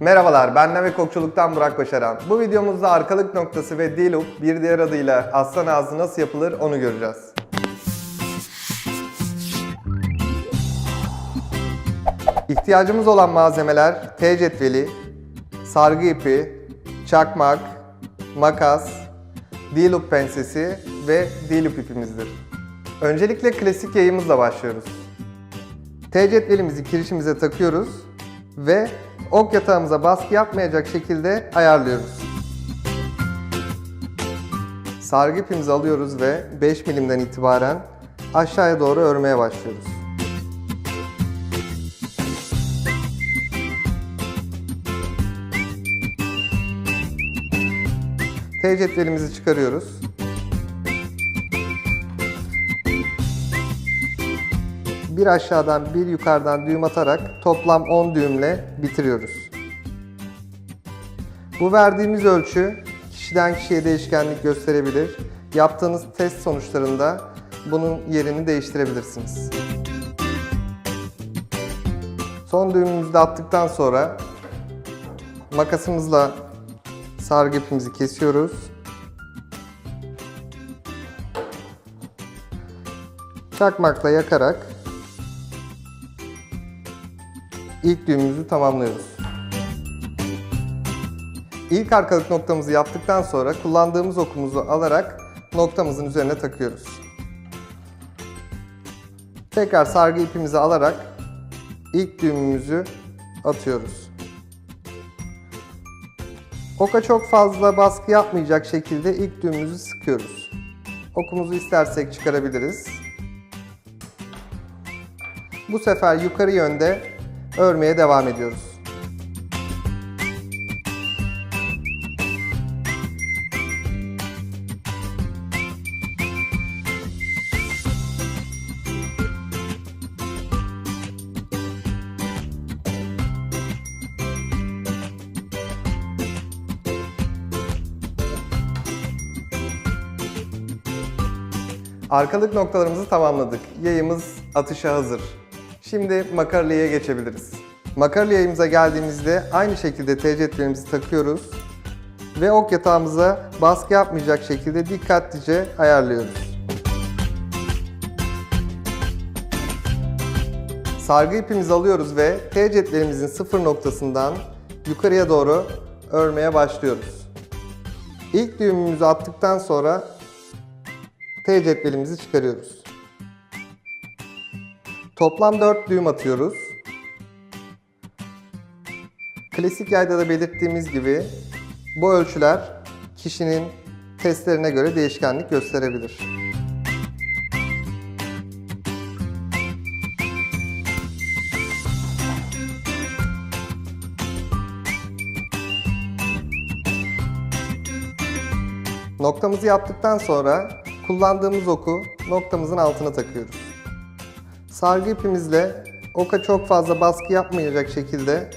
Merhabalar, ben Neve Kokçuluk'tan Burak Başaran. Bu videomuzda arkalık noktası ve D-loop, bir diğer adıyla aslan ağzı nasıl yapılır onu göreceğiz. İhtiyacımız olan malzemeler T cetveli, sargı ipi, çakmak, makas, D-loop pensesi ve D-loop ipimizdir. Öncelikle klasik yayımızla başlıyoruz. T cetvelimizi kirişimize takıyoruz ve ok yatağımıza baskı yapmayacak şekilde ayarlıyoruz. Sargı ipimizi alıyoruz ve 5 milimden itibaren aşağıya doğru örmeye başlıyoruz. T cetvelimizi çıkarıyoruz. Bir aşağıdan bir yukarıdan düğüm atarak toplam 10 düğümle bitiriyoruz. Bu verdiğimiz ölçü kişiden kişiye değişkenlik gösterebilir. Yaptığınız test sonuçlarında bunun yerini değiştirebilirsiniz. Son düğümümüzü de attıktan sonra makasımızla sargı ipimizi kesiyoruz. Çakmakla yakarak ilk düğümümüzü tamamlıyoruz. İlk arkalık noktamızı yaptıktan sonra kullandığımız okumuzu alarak noktamızın üzerine takıyoruz. Tekrar sargı ipimizi alarak ilk düğümümüzü atıyoruz. Oka çok fazla baskı yapmayacak şekilde ilk düğümümüzü sıkıyoruz. Okumuzu istersek çıkarabiliriz. Bu sefer yukarı yönde örmeye devam ediyoruz. Arkalık noktalarımızı tamamladık. Yayımız atışa hazır. Şimdi makarlıya geçebiliriz. Yayımıza geldiğimizde aynı şekilde T cetvelimizi takıyoruz ve ok yatağımıza baskı yapmayacak şekilde dikkatlice ayarlıyoruz. Sargı ipimizi alıyoruz ve T cetvelimizin sıfır noktasından yukarıya doğru örmeye başlıyoruz. İlk düğümümüzü attıktan sonra T cetvelimizi çıkarıyoruz. Toplam 4 düğüm atıyoruz. Klasik yayda da belirttiğimiz gibi bu ölçüler kişinin testlerine göre değişkenlik gösterebilir. Noktamızı yaptıktan sonra kullandığımız oku noktamızın altına takıyoruz. Sargı ipimizle oka çok fazla baskı yapmayacak şekilde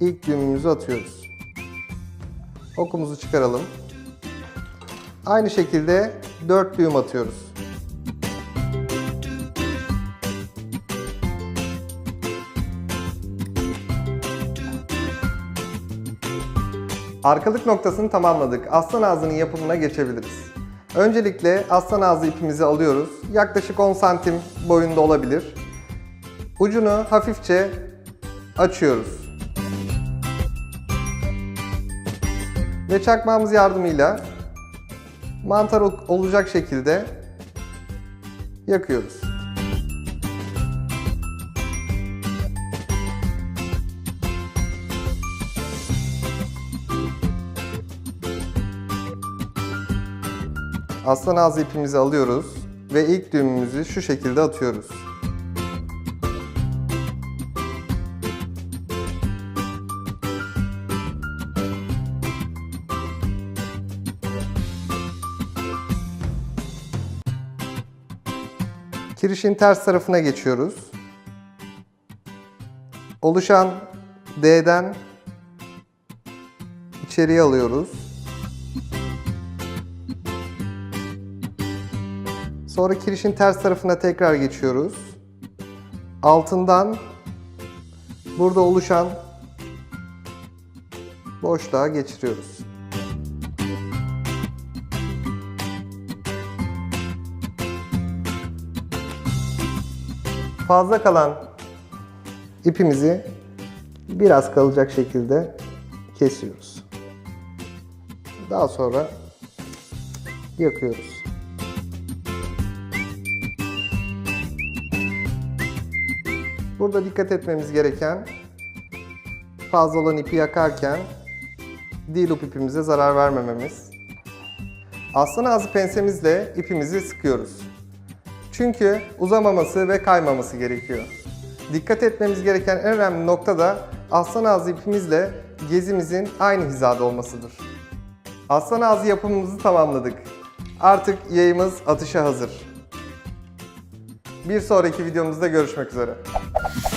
ilk düğümümüzü atıyoruz. Okumuzu çıkaralım. Aynı şekilde 4 düğüm atıyoruz. Arkalık noktasını tamamladık. Aslan ağzının yapımına geçebiliriz. Öncelikle aslan ağzı ipimizi alıyoruz. Yaklaşık 10 santim boyunda olabilir. Ucunu hafifçe açıyoruz. Ve çakmağımız yardımıyla mantar ol- olacak şekilde yakıyoruz. Aslan ağzı ipimizi alıyoruz ve ilk düğümümüzü şu şekilde atıyoruz. Kirişin ters tarafına geçiyoruz. Oluşan D'den içeriye alıyoruz. Sonra kirişin ters tarafına tekrar geçiyoruz. Altından burada oluşan boşluğa geçiriyoruz. Fazla kalan ipimizi biraz kalacak şekilde kesiyoruz. Daha sonra yakıyoruz. Burada dikkat etmemiz gereken fazla olan ipi yakarken D-loop ipimize zarar vermememiz. Aslan ağzı pensemizle ipimizi sıkıyoruz. Çünkü uzamaması ve kaymaması gerekiyor. Dikkat etmemiz gereken en önemli nokta da aslan ağzı ipimizle gezimizin aynı hizada olmasıdır. Aslan ağzı yapımımızı tamamladık. Artık yayımız atışa hazır. Bir sonraki videomuzda görüşmek üzere. thank you